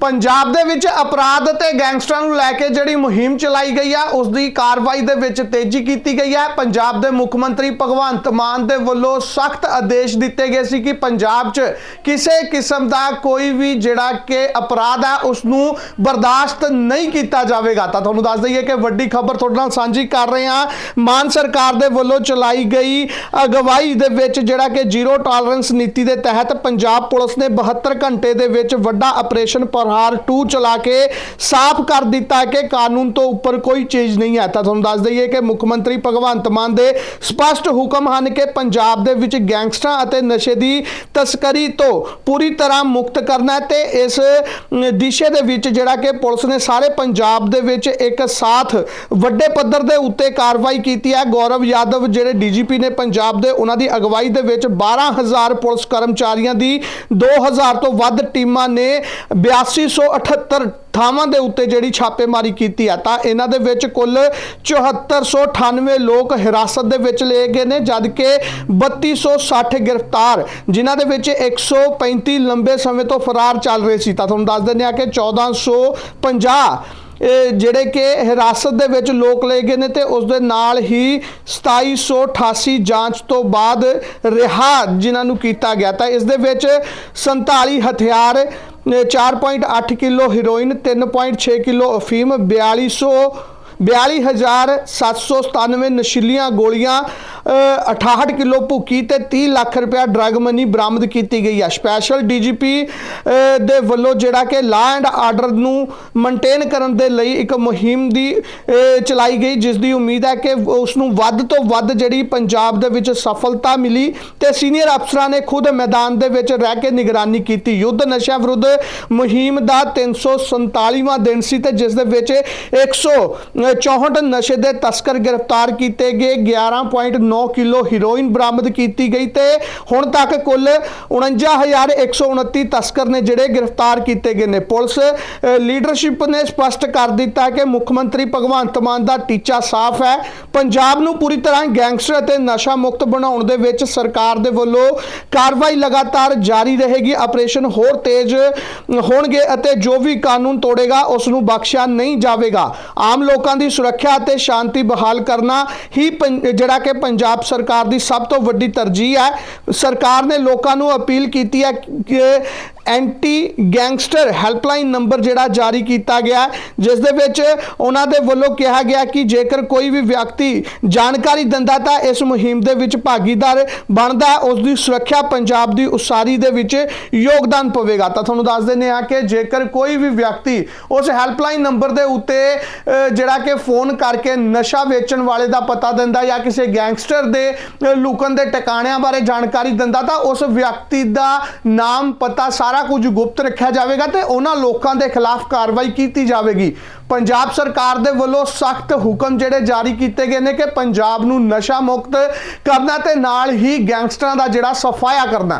ਪੰਜਾਬ ਦੇ ਵਿੱਚ ਅਪਰਾਧ ਅਤੇ ਗੈਂਗਸਟਰਾਂ ਨੂੰ ਲੈ ਕੇ ਜਿਹੜੀ ਮੁਹਿੰਮ ਚਲਾਈ ਗਈ ਆ, ਉਸ ਦੀ ਕਾਰਵਾਈ ਦੇ ਵਿੱਚ ਤੇਜ਼ੀ ਕੀਤੀ ਗਈ ਹੈ ਪੰਜਾਬ ਦੇ ਮੁੱਖ ਮੰਤਰੀ ਭਗਵੰਤ ਮਾਨ ਦੇ ਵੱਲੋਂ ਸਖਤ ਆਦੇਸ਼ ਦਿੱਤੇ ਗਏ ਸੀ ਕਿ ਪੰਜਾਬ 'ਚ ਕਿਸੇ ਕਿਸਮ ਦਾ ਕੋਈ ਵੀ ਜਿਹੜਾ ਕਿ ਅਪਰਾਧ ਹੈ ਉਸ ਨੂੰ ਬਰਦਾਸ਼ਤ ਨਹੀਂ ਕੀਤਾ ਜਾਵੇਗਾ। ਤਾਂ ਤੁਹਾਨੂੰ ਦੱਸ ਦਈਏ ਕਿ ਵੱਡੀ ਖਬਰ ਤੁਹਾਡੇ ਨਾਲ ਸਾਂਝੀ ਕਰ ਰਹੇ ਹਾਂ। ਮਾਨ ਸਰਕਾਰ ਦੇ ਵੱਲੋਂ ਚਲਾਈ ਗਈ ਅਗਵਾਈ ਦੇ ਵਿੱਚ ਜਿਹੜਾ ਕਿ ਜ਼ੀਰੋ ਟਾਲਰੈਂਸ ਨੀਤੀ ਦੇ ਤਹਿਤ ਪੰਜਾਬ ਪੁਲਿਸ ਨੇ 72 ਘੰਟੇ ਦੇ ਵਿੱਚ ਵੱਡਾ ਆਪਰੇਸ਼ਨ ਪ੍ਰਹਾਰ 2 ਚਲਾ ਕੇ ਸਾਫ਼ ਕਰ ਦਿੱਤਾ ਕਿ ਕਾਨੂੰਨ ਤੋਂ ਉੱਪਰ ਕੋਈ ਚੀਜ਼ ਨਹੀਂ ਹੈ। ਤਾਂ ਤੁਹਾਨੂੰ ਦੱਸ ਦਈਏ ਕਿ ਮੁੱਖ ਮੰਤਰੀ ਭਗਵੰਤ ਮਾਨ ਦੇ ਸਪਸ਼ਟ ਹੁਕਮ ਹਨ ਕਿ ਪੰਜਾਬ ਦੇ ਵਿੱਚ ਗੈਂਗਸਟਰਾਂ ਅਤੇ ਨਸ਼ੇ ਦੀ ਤਸਕਰੀ ਤੋਂ ਪੂਰੀ ਤਰ੍ਹਾਂ ਮੁਕਤ ਕਰਨਾ ਹੈ ਤੇ ਇਸ ਦਿਸ਼ੇ ਦੇ ਵਿੱਚ ਜਿਹੜਾ ਕਿ ਪੁਲਿਸ ਨੇ ਸਾਰੇ ਪੰਜਾਬ ਦੇ ਵਿੱਚ ਇੱਕ ਸਾਥ ਵੱਡੇ ਪੱਧਰ ਦੇ ਉੱਤੇ ਕਾਰਵਾਈ ਕੀਤੀ ਹੈ। ਗੌਰਵ ਯਾਦਵ ਜਿਹੜੇ ਡੀਜੀਪੀ ਨੇ ਪੰਜਾਬ ਦੇ, ਉਹਨਾਂ ਦੀ ਅਗਵਾਈ ਦੇ ਵਿੱਚ 12000 ਪੁਲਿਸ ਕਰਮਚਾਰੀਆਂ ਦੀ 2000 ਤੋਂ ਵੱਧ ਟੀਮਾਂ ਨੇ 8278 ਥਾਵਾਂ ਦੇ ਉੱਤੇ ਜਿਹੜੀ ਛਾਪੇਮਾਰੀ ਕੀਤੀ ਹੈ ਤਾਂ ਇਹਨਾਂ ਦੇ ਵਿੱਚ ਕੁੱਲ 7498 ਲੋਕ ਹਿਰਾਸਤ ਦੇ ਵਿੱਚ ਲਏ ਗਏ ਨੇ ਜਦ ਕਿ 3260 ਗ੍ਰਿਫਤਾਰ, ਜਿਨ੍ਹਾਂ ਦੇ ਵਿੱਚ 135 ਲੰਬੇ ਸਮੇਂ ਤੋਂ ਫਰਾਰ ਚੱਲ ਰਹੇ ਸੀ। ਤਾਂ ਤੁਹਾਨੂੰ ਦੱਸ ਦਿੰਦੇ ਆ ਕਿ 1450 ਇਹ ਜਿਹੜੇ ਕਿ ਹਿਰਾਸਤ ਦੇ ਵਿੱਚ ਲੋਕ ਲਏ ਗਏ ਨੇ ਤੇ ਉਸ ਦੇ ਨਾਲ ਹੀ 2788 ਜਾਂਚ ਤੋਂ ਬਾਅਦ ਰਿਹਾ ਜਿਨ੍ਹਾਂ ਨੂੰ ਕੀਤਾ ਗਿਆ। ਤਾਂ ਇਸ ਦੇ ਵਿੱਚ 47 ਹਥਿਆਰ 4.8 ਕਿਲੋ ਹੈਰੋਇਨ 3.6 ਕਿਲੋ ਅਫੀਮ 4200 42797 ਨਸ਼ੀਲੀਆਂ ਗੋਲੀਆਂ, ਅਹ 68 ਕਿਲੋ ਭੁੱਕੀ ਤੇ 30 ਲੱਖ ਰੁਪਇਆ ਡਰੱਗ ਮਨੀ ਬਰਾਮਦ ਕੀਤੀ ਗਈ ਹੈ ਸਪੈਸ਼ਲ ਡੀਜੀਪੀ ਦੇ ਵੱਲੋਂ ਜਿਹੜਾ ਕਿ ਲਾ ਐਂਡ ਆਰਡਰ ਨੂੰ ਮੇਨਟੇਨ ਕਰਨ ਦੇ ਲਈ ਇੱਕ ਮੁਹਿੰਮ ਦੀ ਚਲਾਈ ਗਈ, ਜਿਸ ਦੀ ਉਮੀਦ ਹੈ ਕਿ ਉਸ ਨੂੰ ਵੱਧ ਤੋਂ ਵੱਧ ਜਿਹੜੀ ਪੰਜਾਬ ਦੇ ਵਿੱਚ ਸਫਲਤਾ ਮਿਲੀ ਤੇ ਸੀਨੀਅਰ ਅਫਸਰਾਂ ਨੇ ਖੁਦ ਮੈਦਾਨ ਦੇ ਵਿੱਚ ਰਹਿ ਕੇ ਨਿਗਰਾਨੀ ਕੀਤੀ। ਯੁੱਧ ਨਸ਼ਾ ਵਿਰੁੱਧ ਮੁਹਿੰਮ ਦਾ 347ਵਾਂ ਦਿਨ ਸੀ ਤੇ ਜਿਸ ਦੇ ਵਿੱਚ 164 ਨਸ਼ੇ ਦੇ ਤਸਕਰ ਗ੍ਰਿਫਤਾਰ ਕੀਤੇ ਗਏ। 11.9 ਕਿਲੋ ਹੀਰੋਇਨ ਬਰਾਮਦ ਕੀਤੀ ਗਈ ਤੇ ਹੁਣ ਤੱਕ ਕੁੱਲ 49129 ਤਸਕਰ ਨੇ ਜਿਹੜੇ ਗ੍ਰਿਫਤਾਰ ਕੀਤੇ ਗਏ ਨੇ। ਪੁਲਿਸ ਲੀਡਰਸ਼ਿਪ ਨੇ ਸਪਸ਼ਟ ਕਰ ਦਿੱਤਾ ਕਿ ਮੁੱਖ ਮੰਤਰੀ ਭਗਵੰਤ ਮਾਨ ਦਾ ਟੀਚਾ ਸਾਫ਼ ਹੈ। ਪੰਜਾਬ ਨੂੰ ਪੂਰੀ ਤਰ੍ਹਾਂ ਗੈਂਗਸਟਰ ਅਤੇ ਨਸ਼ਾ ਮੁਕਤ ਬਣਾਉਣ ਦੇ ਵਿੱਚ ਸਰਕਾਰ ਦੇ ਵੱਲੋਂ ਕਾਰਵਾਈ ਲਗਾਤਾਰ ਜਾਰੀ ਰਹੇਗੀ। ਆਪਰੇਸ਼ਨ ਹੋਰ ਤੇਜ਼ ਹੋਣਗੇ ਅਤੇ ਜੋ ਵੀ ਕਾਨੂੰਨ ਤੋੜੇਗਾ, ਉਸ ਨੂੰ ਬਖਸ਼ਿਆ ਨਹੀਂ ਜਾਵੇਗਾ। ਆਮ ਲੋਕਾਂ ਦੀ ਸੁਰੱਖਿਆ ਅਤੇ ਸ਼ਾਂਤੀ ਬਹਾਲ ਕਰਨਾ ਹੀ ਪੰ- ਜਿਹੜਾ ਕਿ ਪੰਜਾਬ ਸਰਕਾਰ ਦੀ ਸਭ ਤੋਂ ਵੱਡੀ ਤਰਜੀਹ ਹੈ। ਸਰਕਾਰ ਨੇ ਲੋਕਾਂ ਨੂੰ ਅਪੀਲ ਕੀਤੀ ਹੈ ਕਿ ਐਂਟੀ ਗੈਂਗਸਟਰ ਹੈਲਪਲਾਈਨ ਨੰਬਰ ਜਿਹੜਾ ਜਾਰੀ ਕੀਤਾ ਗਿਆ ਜਿਸ ਦੇ ਵਿੱਚ ਉਹਨਾਂ ਦੇ ਵੱਲੋਂ ਕਿਹਾ ਗਿਆ ਕਿ ਜੇਕਰ ਕੋਈ ਵੀ ਵਿਅਕਤੀ ਜਾਣਕਾਰੀ ਦਿੰਦਾ ਤਾਂ ਇਸ ਮੁਹਿੰਮ ਦੇ ਵਿੱਚ ਭਾਗੀਦਾਰ ਬਣਦਾ ਉਸ ਦੀ ਸੁਰੱਖਿਆ ਪੰਜਾਬ ਦੀ ਉਸਾਰੀ ਦੇ ਵਿੱਚ ਯੋਗਦਾਨ ਪਵੇਗਾ। ਤਾਂ ਤੁਹਾਨੂੰ ਦੱਸ ਦਿੰਦੇ ਹਾਂ ਕਿ ਜੇਕਰ ਕੋਈ ਵੀ ਵਿਅਕਤੀ ਉਸ ਹੈਲਪਲਾਈਨ ਨੰਬਰ ਦੇ ਉੱਤੇ ਜਿਹੜਾ ਕਿ ਫੋਨ ਕਰਕੇ ਨਸ਼ਾ ਵੇਚਣ ਵਾਲੇ ਦਾ ਪਤਾ ਦਿੰਦਾ ਜਾਂ ਕਿਸੇ ਗੈਂਗਸਟਰ ਦੇ ਲੁਕਣ ਦੇ ਟਿਕਾਣਿਆਂ ਬਾਰੇ ਜਾਣਕਾਰੀ ਦਿੰਦਾ ਤਾਂ ਉਸ ਵਿਅਕਤੀ ਦਾ ਨਾਮ, ਪਤਾ ਸਾਰਾ ਕੁਝ ਗੁਪਤ ਰੱਖਿਆ ਜਾਵੇਗਾ ਤੇ ਉਹਨਾਂ ਲੋਕਾਂ ਦੇ ਖਿਲਾਫ ਕਾਰਵਾਈ ਕੀਤੀ ਜਾਵੇਗੀ। ਪੰਜਾਬ ਸਰਕਾਰ ਦੇ ਵੱਲੋਂ ਸਖਤ ਹੁਕਮ ਜਿਹੜੇ ਜਾਰੀ ਕੀਤੇ ਗਏ ਨੇ ਕਿ ਪੰਜਾਬ ਨੂੰ ਨਸ਼ਾ ਮੁਕਤ ਕਰਨਾ ਤੇ ਨਾਲ ਹੀ ਗੈਂਗਸਟਰਾਂ ਦਾ ਜਿਹੜਾ ਸਫਾਇਆ ਕਰਨਾ।